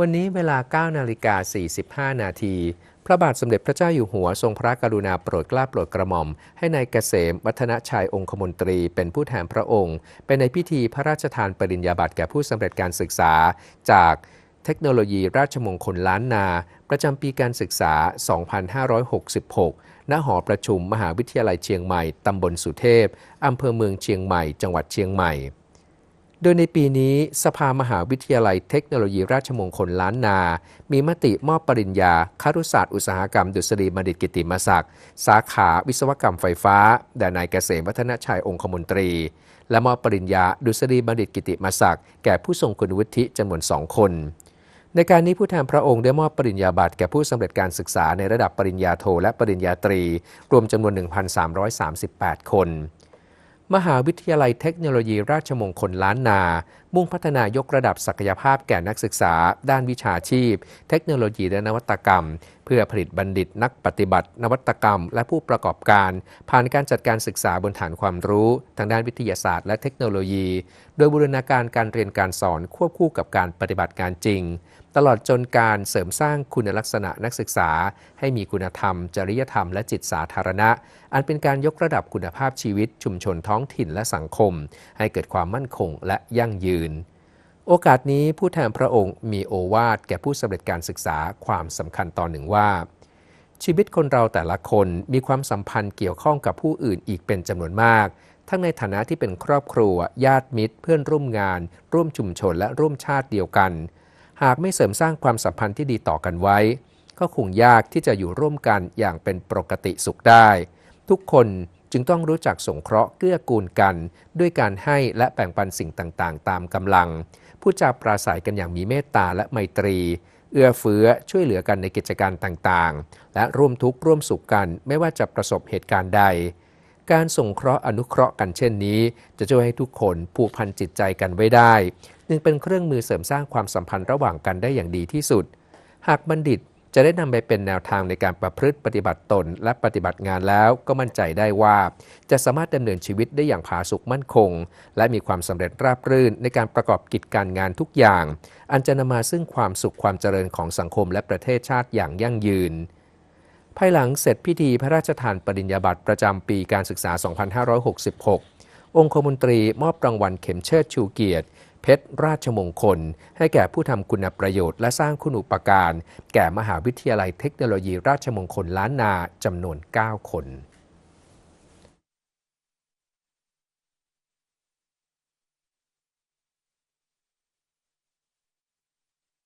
วันนี้เวลา 9 นาฬิกา 45 นาที พระบาทสมเด็จพระเจ้าอยู่หัวทรงพระกรุณาโปรดเกล้าโปรดกระหม่อม ให้ในายเกษมวัฒนชัยองคมนตรีเป็นผู้แทนพระองค์ เป็นในพิธีพระราชทานปริญญาบัตรแก่ผู้สำเร็จการศึกษา จากเทคโนโลยีราชมงคลล้านนา ประจำปีการศึกษา 2566 ณ หอประชุมมหาวิทยาลัยเชียงใหม่ ตำบลสุเทพ อำเภอเมืองเชียงใหม่ จังหวัดเชียงใหม่ โดยในปีนี้สภามหาวิทยาลัยเทคโนโลยีราชมงคลล้านนา มีมติมอบปริญญาคารุศาสตร์อุตสาหกรรม ดุษฎีบัณฑิตกิติมศักดิ์สาขาวิศวกรรมไฟฟ้าแด่นายเกษมวัฒนชัยองคมนตรี และมอบปริญญาดุษฎีบัณฑิตกิติมศักดิ์แก่ผู้ทรงคุณวุฒิจำนวนสองคน ในการนี้ผู้แทนพระองค์ได้มอบปริญญาบัตรแก่ผู้สำเร็จการศึกษาในระดับปริญญาโทและปริญญาตรี รวมจำนวน 1,338 คน มหาวิทยาลัยเทคโนโลยีราชมงคลล้านนา มุ่งพัฒนายกระดับศักยภาพแก่นักศึกษา ด้านวิชาชีพ เทคโนโลยีและนวัตกรรม เพื่อผลิตบัณฑิตนักปฏิบัติ นวัตกรรม และผู้ประกอบการ ผ่านการจัดการศึกษาบนฐานความรู้ ทางด้านวิทยาศาสตร์และเทคโนโลยี โดยบูรณาการการเรียนการสอนควบคู่กับการปฏิบัติงานจริง ตลอดจนการเสริมสร้างคุณลักษณะนักศึกษา ให้มีคุณธรรม จริยธรรมและจิตสาธารณะ อันเป็นการยกระดับคุณภาพชีวิตชุมชนท้องถิ่นและสังคม ให้เกิดความมั่นคงและยั่งยืนน โอกาสนี้ผู้แทนพระองค์มีโอวาทแก่ผู้สำเร็จการศึกษาความสำคัญตอนหนึ่งว่า ชีวิตคนเราแต่ละคนมีความสัมพันธ์เกี่ยวข้องกับผู้อื่นอีกเป็นจำนวนมาก ทั้งในฐานะที่เป็นครอบครัว ญาติมิตร เพื่อนร่วมงาน ร่วมชุมชนและร่วมชาติเดียวกัน หากไม่เสริมสร้างความสัมพันธ์ที่ดีต่อกันไว้ ก็คงยากที่จะอยู่ร่วมกันอย่างเป็นปกติสุขได้ ทุกคน จึงต้องรู้จักสงเคราะห์เกื้อกูลกัน ด้วยการให้และแบ่งปันสิ่งต่างๆ ตามกำลัง ผู้จาปราศัยกันอย่างมีเมตตาและไมตรี เอื้อเฟื้อช่วยเหลือกันในกิจการต่างๆ และร่วมทุกข์ร่วมสุขกันไม่ว่าจะประสบเหตุการณ์ใด การส่งเคราะห์อนุเคราะห์กันเช่นนี้ จะช่วยให้ทุกคนผูกพันจิตใจกันไว้ได้ จึงเป็นเครื่องมือเสริมสร้างความสัมพันธ์ระหว่างกันได้อย่างดีที่สุด หากบัณฑิต จะได้นำไปเป็นแนวทางในการประพฤติปฏิบัติตน และปฏิบัติงานแล้วก็มั่นใจได้ว่า จะสามารถดำเนินชีวิตได้อย่างผาสุกมั่นคง และมีความสำเร็จราบรื่นในการประกอบกิจการงานทุกอย่าง อันจะนำมาซึ่งความสุขความเจริญของสังคมและประเทศชาติอย่างยั่งยืน ภายหลังเสร็จพิธีพระราชทานปริญญาบัตรประจำปีการศึกษา 2566 องคมนตรีมอบรางวัลเข็มเชิดชูเกียรติ เพชรราชมงคล ให้แก่ผู้ทำคุณประโยชน์และสร้างคุณอุปการ แก่มหาวิทยาลัยเทคโนโลยีราชมงคลล้านนาจำนวน 9 คน